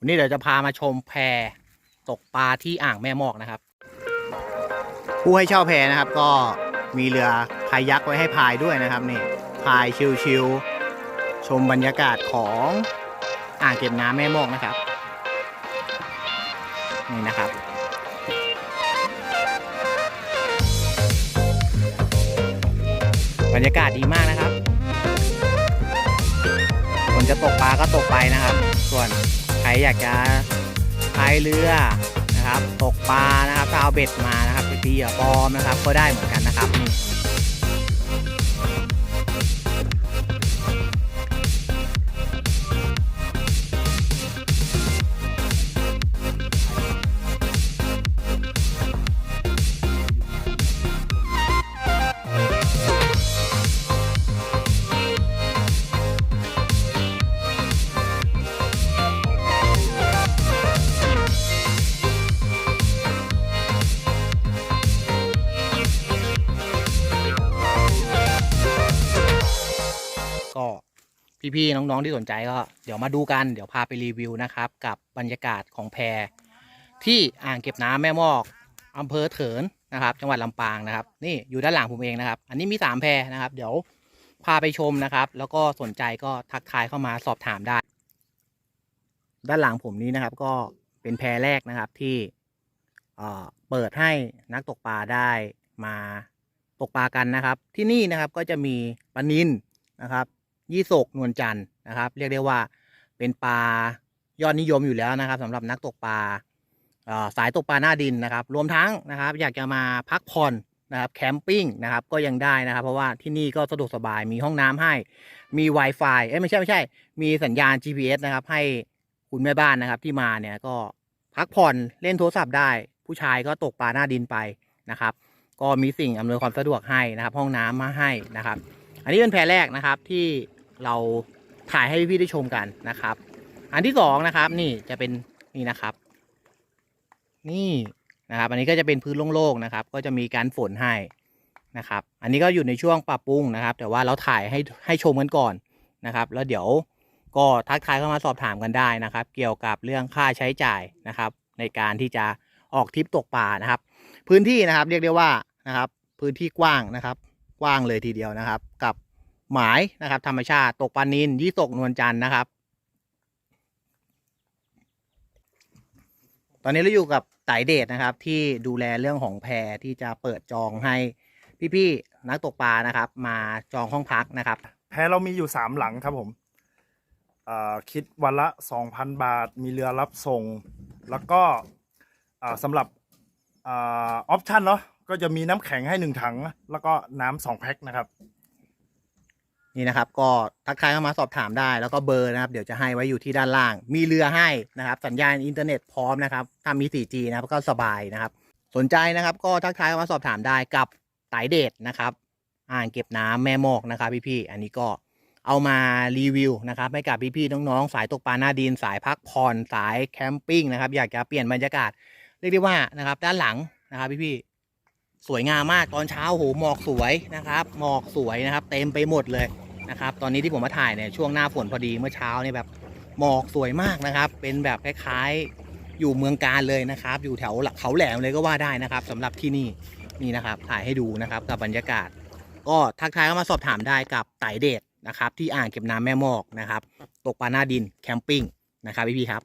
วันนี้เดี๋ยวจะพามาชมแพตกปลาที่อ่างแม่มอกนะครับ ผู้ให้เช่าแพนะครับ ก็มีเรือพายยักษ์ไว้ให้พายด้วยนะครับนี่พายชิวๆชมบรรยากาศของอ่างเก็บน้ำแม่มอกนะครับ นี่นะครับบรรยากาศดีมากนะครับ คนจะตกปลาก็ตกไปนะครับ ส่วน อยากจะพายเรือนะครับ ตกปลานะครับถ้าเอาเบ็ดมานะครับไปตีเหยื่อปลอมนะครับ ก็ได้เหมือนกันนะครับนี่ พี่ๆน้องๆที่สนใจก็เดี๋ยวมาดูกันเดี๋ยวพาไปรีวิวนะครับ กับบรรยากาศของแพที่อ่างเก็บน้ำแม่มอกอำเภอเถินนะครับ จังหวัดลำปางนะครับ นี่อยู่ด้านหลังผมเองนะครับ อันนี้มีสามแพนะครับ เดี๋ยวพาไปชมนะครับ แล้วก็สนใจก็ทักทายเข้ามาสอบถามได้ ด้านหลังผมนี้นะครับ ก็เป็นแพแรกนะครับที่เอ่อเปิดให้นักตกปลาได้มาตกปลากันนะครับ ที่นี่นะครับก็จะมีปลานินนะครับ ยี่สกนวลจันทร์นะครับ เรียกได้ว่าเป็นปลายอดนิยมอยู่แล้วนะครับสำหรับนักตกปลาสายตกปลาหน้าดินนะครับ รวมทั้งนะครับ อยากจะมาพักผ่อนนะครับแคมปิ้งนะครับก็ยังได้นะครับ เพราะว่าที่นี่ก็สะดวกสบายมีห้องน้ำให้มี Wi-Fi เอ้ยไม่ใช่ไม่ใช่ มีสัญญาณ GPS นะครับ ให้คุณแม่บ้านนะครับ ที่มาเนี่ยก็พักผ่อนเล่นโทรศัพท์ได้ ผู้ชายก็ตกปลาหน้าดินไปนะครับ ก็มีสิ่งอำนวยความสะดวกให้นะครับ ห้องน้ำมาให้นะครับ อันนี้เป็นแพรแรกนะครับที่ เราถ่ายให้พี่ๆได้ชมกันนะครับ อันที่สองนะครับนี่จะเป็นนี่นะครับ นี่นะครับ อันนี้ก็จะเป็นพื้นโล่งๆนะครับ ก็จะมีการฝนให้นะครับ อันนี้ก็อยู่ในช่วงปรับปรุงนะครับ แต่ว่าเราถ่ายให้ให้ชมกันก่อนนะครับ แล้วเดี๋ยวก็ทักทายเข้ามาสอบถามกันได้นะครับ เกี่ยวกับเรื่องค่าใช้จ่ายนะครับ ในการที่จะออกทริปตกปลานะครับ พื้นที่นะครับเรียกได้ว่านะครับ พื้นที่กว้างนะครับ กว้างเลยทีเดียวนะครับ กับ หมายนะครับ ธรรมชาติตกปลานินยี่ตกนวลจันทร์นะครับ ตอนนี้เราอยู่กับไต่เดชนะครับ ที่ดูแลเรื่องของแพรที่จะเปิดจองให้พี่ๆนักตกปลานะครับ มาจองห้องพักนะครับ แพเรามีอยู่สามหลังครับผมเอ่อคิดวันละสองพันบาท มีเรือรับส่ง แล้วก็อ่าสำหรับออปชันเนาะก็จะมีน้ำแข็งให้หนึ่งถัง แล้วก็น้ำสองแพ็คนะครับ นี่นะครับ ก็ทักทายเข้ามาสอบถามได้ แล้วก็เบอร์นะครับ เดี๋ยวจะให้ไว้อยู่ที่ด้านล่าง มีเรือให้นะครับ สัญญาณอินเทอร์เน็ตพร้อมนะครับถ้ามี 4G นะครับก็สบายนะครับ สนใจนะครับ ก็ทักทายเข้ามาสอบถามได้กับไตเดทนะครับ อ่างเก็บน้ำแม่มอกนะครับพี่ๆอันนี้ก็เอามารีวิวนะครับให้กับพี่ๆน้องๆ สายตกปลาหน้าดินสายพักผ่อนสายแคมปิ้งนะครับ อยากจะเปลี่ยนบรรยากาศเรียกได้ว่านะครับ ด้านหลังนะครับพี่ๆสวยงามมากตอนเช้าโหหมอกสวยนะครับ หมอกสวยนะครับ เต็มไปหมดเลย นะครับ ตอนนี้ที่ผมมาถ่ายเนี่ยช่วงหน้าฝนพอดีเมื่อเช้าเนี่ยแบบหมอกสวยมากนะครับ เป็นแบบคล้ายๆอยู่เมืองการเลยนะครับ อยู่แถวหลักเขาแหลมเลยก็ว่าได้นะครับสำหรับที่นี่นี่นะครับ ถ่ายให้ดูนะครับกับบรรยากาศ ก็ทักทายเข้ามาสอบถามได้กับไต่เดชนะครับ ที่อ่างเก็บน้ำแม่มอกนะครับ ตกปลาหน้าดินแคมปิ้งนะครับพี่ๆครับ